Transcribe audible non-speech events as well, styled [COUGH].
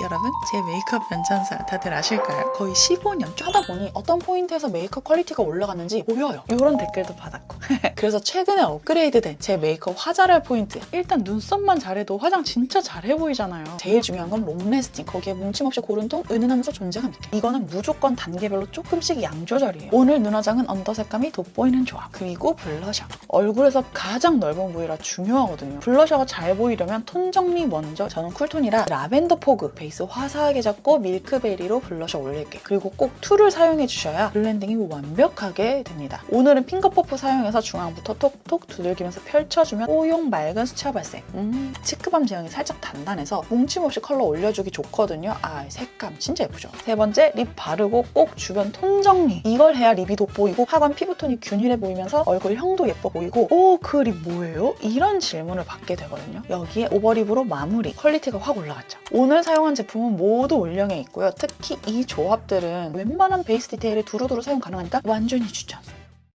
여러분 제 메이크업 연장사 다들 아실까요? 거의 15년 쭉 하다 보니 어떤 포인트에서 메이크업 퀄리티가 올라갔는지 보여요. 이런 댓글도 받았고 [LAUGHS] 그래서 최근에 업그레이드된 제 메이크업 화잘할 포인트. 일단 눈썹만 잘해도 화장 진짜 잘해 보이잖아요 제일 중요한 건 롱래스팅. 거기에 뭉침 없이 고른 통, 은은하면서 존재감 있게. 이거는 무조건 단계별로 조금씩 양 조절이에요. 오늘 눈화장은 언더 색감이 돋보이는 조합 그리고 블러셔. 얼굴에서 가장 넓은 부위라 중요하거든요 블러셔가 잘 보이려면 톤 정리 먼저 저는 쿨톤이라 라벤더 포그 베이스 화사하게 잡고 밀크베리로 블러셔 올릴게요 그리고 꼭 툴을 사용해 주셔야 블렌딩이 완벽하게 됩니다 오늘은 핑거 퍼프 사용해서 중앙부터 톡톡 두들기면서 펼쳐주면 뽀용 맑은 수채화 발색 음, 치크밤 제형이 살짝 단단해서 뭉침 없이 컬러 올려주기 좋거든요. 아 색감 진짜 예쁘죠? 세 번째 립 바르고 꼭 주변 톤 정리. 이걸 해야 립이 돋보이고 하관 피부톤이 균일해 보이면서 얼굴 형도 예뻐 보이고. 오 그 립 뭐예요? 이런 질문을 받게 되거든요. 여기에 오버립으로 마무리. 퀄리티가 확 올라갔죠. 오늘 사용한 제품은 모두 올영에 있고요. 특히 이 조합들은 웬만한 베이스 디테일에 두루두루 사용 가능하니까 완전히 추천